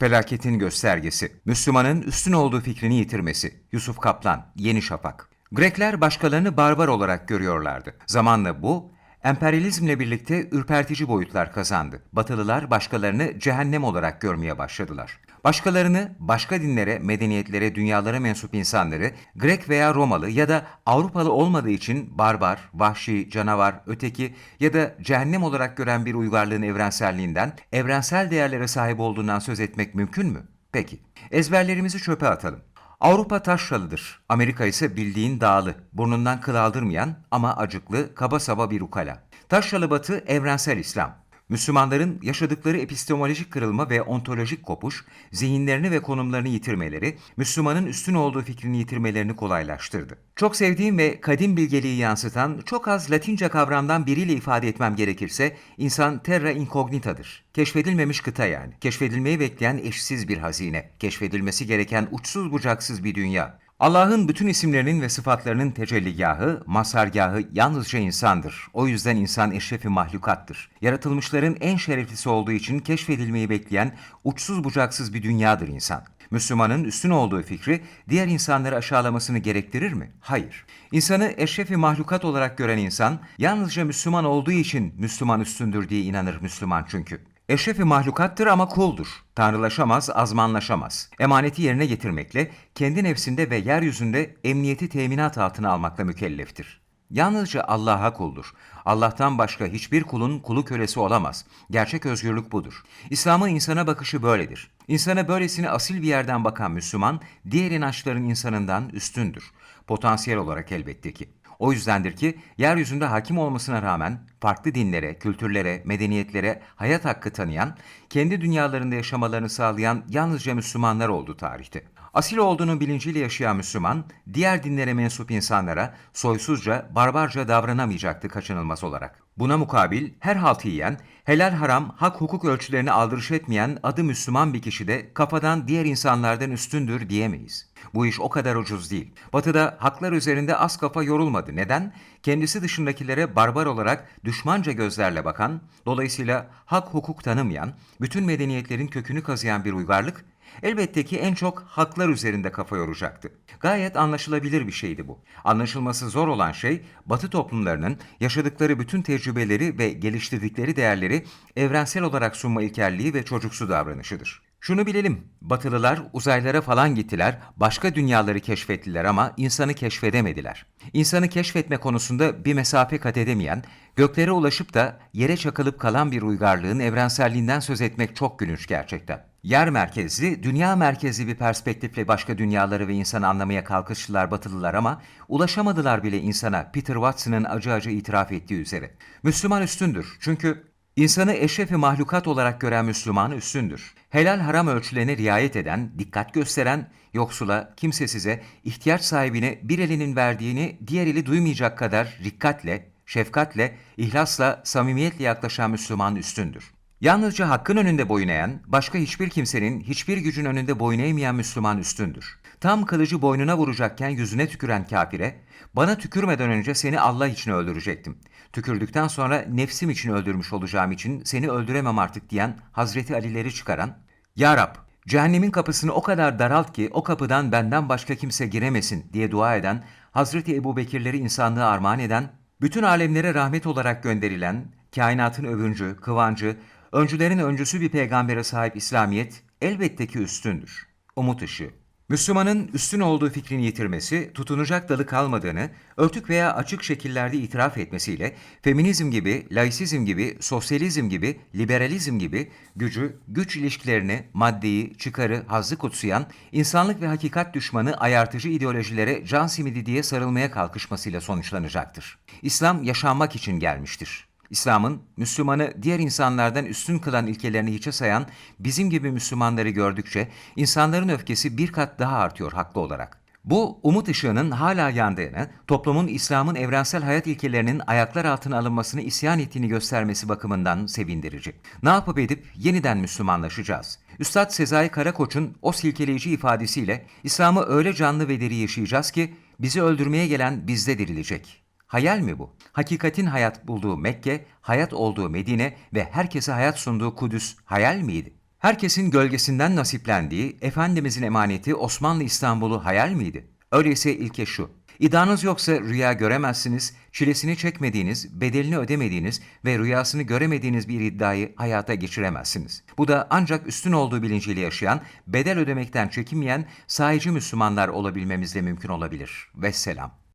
Felaketin göstergesi. Müslümanın üstün olduğu fikrini yitirmesi. Yusuf Kaplan, Yeni Şafak. Grekler başkalarını barbar olarak görüyorlardı. Zamanla bu, emperyalizmle birlikte ürpertici boyutlar kazandı. Batılılar başkalarını cehennem olarak görmeye başladılar. Başkalarını, başka dinlere, medeniyetlere, dünyalara mensup insanları Grek veya Romalı ya da Avrupalı olmadığı için barbar, vahşi, canavar, öteki ya da cehennem olarak gören bir uygarlığın evrenselliğinden, evrensel değerlere sahip olduğundan söz etmek mümkün mü? Peki. Ezberlerimizi çöpe atalım. Avrupa taşralıdır. Amerika ise bildiğin dağlı, burnundan kıl aldırmayan ama acıklı, kaba saba bir ukala. Taşralı batı evrensel İslam. Müslümanların yaşadıkları epistemolojik kırılma ve ontolojik kopuş, zihinlerini ve konumlarını yitirmeleri, Müslümanın üstün olduğu fikrini yitirmelerini kolaylaştırdı. Çok sevdiğim ve kadim bilgeliği yansıtan çok az Latince kavramdan biriyle ifade etmem gerekirse, insan terra incognita'dır. Keşfedilmemiş kıta yani. Keşfedilmeyi bekleyen eşsiz bir hazine. Keşfedilmesi gereken uçsuz bucaksız bir dünya. Allah'ın bütün isimlerinin ve sıfatlarının tecelligahı, mazhargahı yalnızca insandır. O yüzden insan eşrefi mahlukattır. Yaratılmışların en şereflisi olduğu için keşfedilmeyi bekleyen uçsuz bucaksız bir dünyadır insan. Müslümanın üstün olduğu fikri diğer insanları aşağılamasını gerektirir mi? Hayır. İnsanı eşrefi mahlukat olarak gören insan, yalnızca Müslüman olduğu için Müslüman üstündür diye inanır Müslüman çünkü. Eşrefi mahlukattır ama kuldur. Tanrılaşamaz, azmanlaşamaz. Emaneti yerine getirmekle, kendi nefsinde ve yeryüzünde emniyeti teminat altına almakla mükelleftir. Yalnızca Allah'a kuldur. Allah'tan başka hiçbir kulun kulu kölesi olamaz. Gerçek özgürlük budur. İslam'ın insana bakışı böyledir. İnsana böylesine asil bir yerden bakan Müslüman, diğer inançların insanından üstündür. Potansiyel olarak elbette ki. O yüzdendir ki yeryüzünde hakim olmasına rağmen farklı dinlere, kültürlere, medeniyetlere hayat hakkı tanıyan, kendi dünyalarında yaşamalarını sağlayan yalnızca Müslümanlar oldu tarihte. Asil olduğunu bilinciyle yaşayan Müslüman, diğer dinlere mensup insanlara soysuzca, barbarca davranamayacaktı kaçınılmaz olarak. Buna mukabil her haltı yiyen, helal haram, hak hukuk ölçülerini aldırış etmeyen adı Müslüman bir kişi de kafadan diğer insanlardan üstündür diyemeyiz. Bu iş o kadar ucuz değil. Batı'da haklar üzerinde az kafa yorulmadı. Neden? Kendisi dışındakilere barbar olarak düşmanca gözlerle bakan, dolayısıyla hak hukuk tanımayan, bütün medeniyetlerin kökünü kazıyan bir uygarlık, elbette ki en çok haklar üzerinde kafa yoracaktı. Gayet anlaşılabilir bir şeydi bu. Anlaşılması zor olan şey, Batı toplumlarının yaşadıkları bütün tecrübeleri ve geliştirdikleri değerleri evrensel olarak sunma ilkelliği ve çocuksu davranışıdır. Şunu bilelim, Batılılar uzaylara falan gittiler, başka dünyaları keşfettiler ama insanı keşfedemediler. İnsanı keşfetme konusunda bir mesafe kat edemeyen, göklere ulaşıp da yere çakılıp kalan bir uygarlığın evrenselliğinden söz etmek çok gülünç gerçekten. Yer merkezli, dünya merkezli bir perspektifle başka dünyaları ve insanı anlamaya kalkıştılar Batılılar ama ulaşamadılar bile insana Peter Watson'ın acı acı itiraf ettiği üzere. Müslüman üstündür çünkü İnsanı eşrefi mahlukat olarak gören Müslüman üstündür. Helal haram ölçülerine riayet eden, dikkat gösteren, yoksula, kimsesize, ihtiyaç sahibine bir elinin verdiğini diğer eli duymayacak kadar rikkatle, şefkatle, ihlasla, samimiyetle yaklaşan Müslüman üstündür. Yalnızca hakkın önünde boyun eğen, başka hiçbir kimsenin, hiçbir gücün önünde boyun eğmeyen Müslüman üstündür. Tam kılıcı boynuna vuracakken yüzüne tüküren kafire, bana tükürmeden önce seni Allah için öldürecektim. Tükürdükten sonra nefsim için öldürmüş olacağım için seni öldüremem artık diyen Hazreti Ali'leri çıkaran, Ya Rab, cehennemin kapısını o kadar daralt ki o kapıdan benden başka kimse giremesin diye dua eden, Hazreti Ebu Bekirleri insanlığı armağan eden, bütün alemlere rahmet olarak gönderilen, kainatın övüncü, kıvancı, öncülerin öncüsü bir peygambere sahip İslamiyet elbette ki üstündür. Umut ışığı. Müslümanın üstün olduğu fikrini yitirmesi, tutunacak dalı kalmadığını, örtük veya açık şekillerde itiraf etmesiyle, feminizm gibi, laisizm gibi, sosyalizm gibi, liberalizm gibi gücü, güç ilişkilerini, maddeyi, çıkarı, hazzı kutsayan, insanlık ve hakikat düşmanı ayartıcı ideolojilere can simidi diye sarılmaya kalkışmasıyla sonuçlanacaktır. İslam yaşanmak için gelmiştir. İslam'ın Müslümanı diğer insanlardan üstün kılan ilkelerini hiçe sayan bizim gibi Müslümanları gördükçe insanların öfkesi bir kat daha artıyor haklı olarak. Bu umut ışığının hala yandığını, toplumun İslam'ın evrensel hayat ilkelerinin ayaklar altına alınmasını isyan ettiğini göstermesi bakımından sevindirici. Ne yapıp edip yeniden Müslümanlaşacağız. Üstad Sezai Karakoç'un o silkeleyici ifadesiyle İslam'ı öyle canlı ve diri yaşayacağız ki bizi öldürmeye gelen bizde dirilecek. Hayal mi bu? Hakikatin hayat bulduğu Mekke, hayat olduğu Medine ve herkese hayat sunduğu Kudüs hayal miydi? Herkesin gölgesinden nasiplendiği Efendimizin emaneti Osmanlı İstanbul'u hayal miydi? Öyleyse ilke şu. İddianız yoksa rüya göremezsiniz, çilesini çekmediğiniz, bedelini ödemediğiniz ve rüyasını göremediğiniz bir iddiayı hayata geçiremezsiniz. Bu da ancak üstün olduğu bilinciyle yaşayan, bedel ödemekten çekinmeyen sahici Müslümanlar olabilmemizle mümkün olabilir. Vesselam.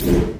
you.